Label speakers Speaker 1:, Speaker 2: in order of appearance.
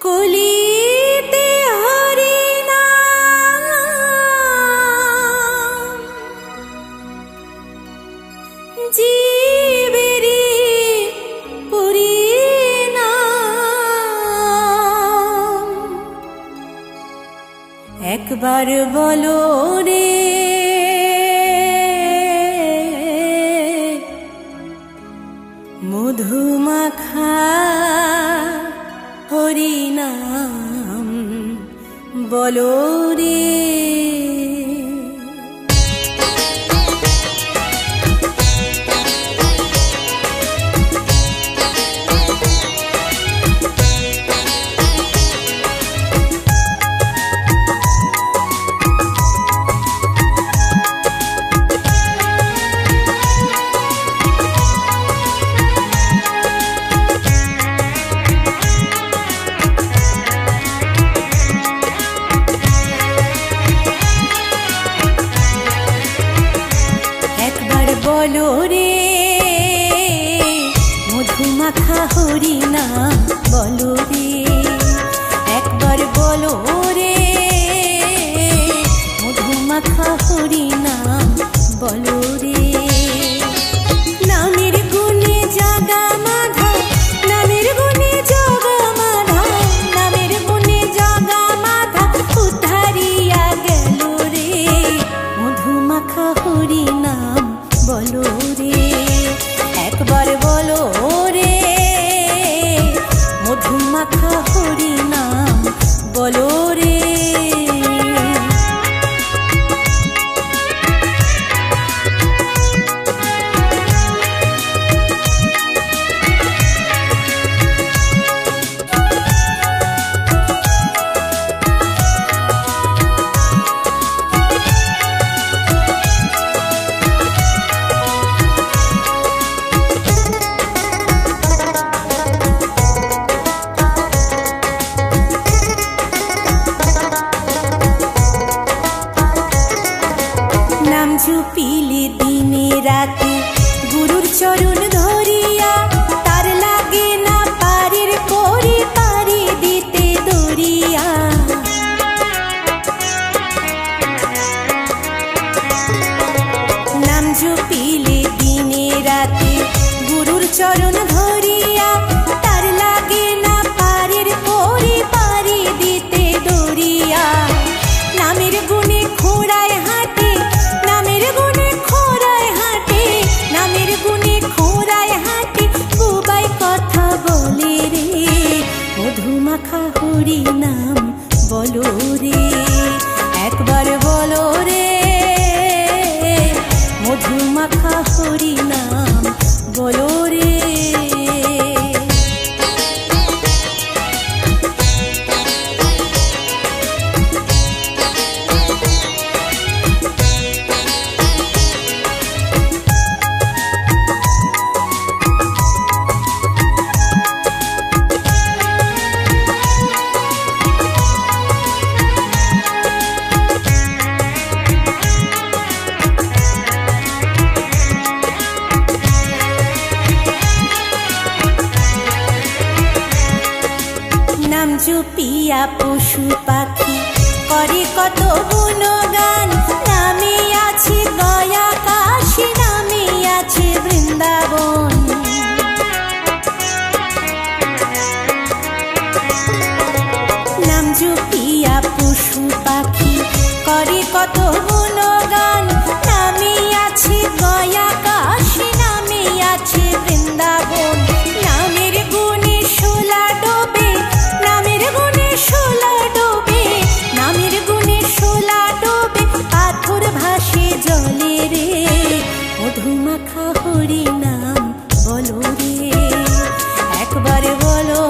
Speaker 1: কলিতে হরি জীবেরি পুরি একবার বলো রে বলো রে। বলো রে মধুমাখা হরিণা I don't know. নাম ঝুপিলে দিনে রাতে। গুরুর চরণ ধরিয়া তার লাগে না পারির পারি দিতে দরিয়া। নাম ঝুপিলে দিনে রাতে গুরুর চরণ ধরিয়া হরি নাম বলো পিয়া পশু পাখি। করে কত গুণগান, নামে আছে গয়া কাশি নামে আছে বৃন্দাবন। নাম জুপিয়া পশু পাখি। করে কত গুণগান, নামে আছে গয়া কাশি নামে আছে বৃন্দাবন। মধুমাখা হরি নাম বলো রে। একবারে বলো